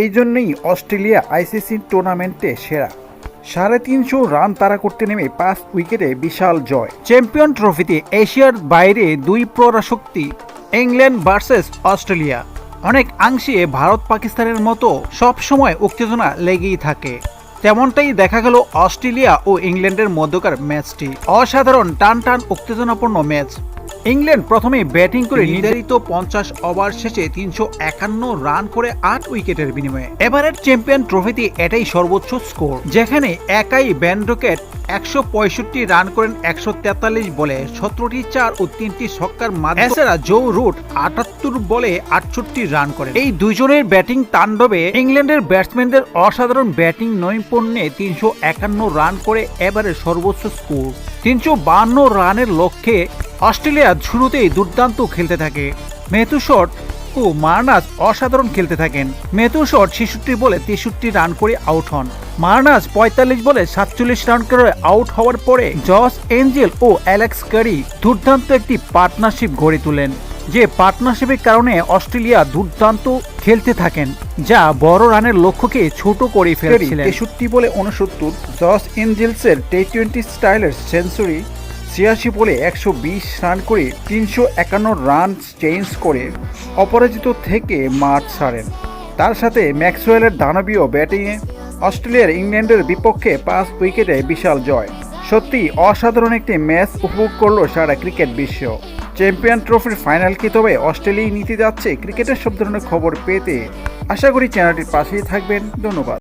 এই জন্যই Australia ICC টুর্নামেন্টে সেরা। সাড়ে তিনশো রান তারা করতে নেমে পাঁচ উইকেটে বিশাল জয়। চ্যাম্পিয়ন ট্রফিতে এশিয়ার বাইরে দুই পরাশক্তি, ইংল্যান্ড ভার্সেস অস্ট্রেলিয়া। অনেক অংশে ভারত পাকিস্তানের মতো সব সময় উত্তেজনা লেগেই থাকে। তেমনটাই দেখা গেল অস্ট্রেলিয়া ও ইংল্যান্ডের মধ্যকার ম্যাচটি। অসাধারণ টান টান উত্তেজনাপূর্ণ ম্যাচ। ইংল্যান্ড প্রথমে ব্যাটিং করে নির্ধারিত পঞ্চাশ ওভার শেষে তিনশো একান্ন রান করে আট উইকেটের বিনিময়ে। এবারের চ্যাম্পিয়ন ট্রফিতে এটাই সর্বোচ্চ স্কোর। যেখানে একাই ব্যান্ডকেট একশো পঁয়ষট্টি রান করেন একশো তেতাল্লিশ বলে সতেরোটি চার ও তিনটি ছক্কার মাধ্যমে এছাড়া জো রুট আটাত্তর বলে আটষট্টি রান করেন। এই দুজনের ব্যাটিং তাণ্ডবে ইংল্যান্ডের ব্যাটসম্যানদের অসাধারণ ব্যাটিং নৈপুণ্যে তিনশো একান্ন রান করে এবারে সর্বোচ্চ স্কোর। তিনশো বান্ন রানের লক্ষ্যে অস্ট্রেলিয়া শুরুতেই দুর্দান্ত খেলতে থাকে। মেথু শট ও মার্নাস অসাধারণ খেলতে থাকেন। মেথু শট ছেষট্টি বলে তেষট্টি রান করে আউট হন। মার্নাস পঁয়তাল্লিশ বলে সাতচল্লিশ রান করে আউট হওয়ার পরে জস এঞ্জেল ও অ্যালেক্স কারি দুর্দান্ত একটি পার্টনারশিপ গড়ে তোলেন যে পার্টনারশিপের কারণে অস্ট্রেলিয়া দুর্দান্ত খেলতে থাকেন যা বড় রানের লক্ষ্যকে ছোট করে ফেলেছিলেন। তেষট্টি বলে উনসত্তর জস এঞ্জেলসের টি টোয়েন্টি স্টাইলের সেঞ্চুরি ছিয়াশি বলে একশো বিশ রান করে তিনশো একান্ন রান চেঞ্জ করে অপরাজিত থেকে মাঠ ছাড়েন। তার সাথে ম্যাক্সওয়েলের দানবীয় ব্যাটিংয়ে অস্ট্রেলিয়ার ইংল্যান্ডের বিপক্ষে পাঁচ উইকেটে বিশাল জয়। সত্যি অসাধারণ একটি ম্যাচ উপভোগ করল সারা ক্রিকেট বিশ্ব। চ্যাম্পিয়ন ট্রফির ফাইনাল কি তবে অস্ট্রেলিয়ায় নিতে যাচ্ছে ক্রিকেটের সব ধরনের খবর পেতে। আশা করি চ্যানেলটির পাশেই থাকবেন। ধন্যবাদ।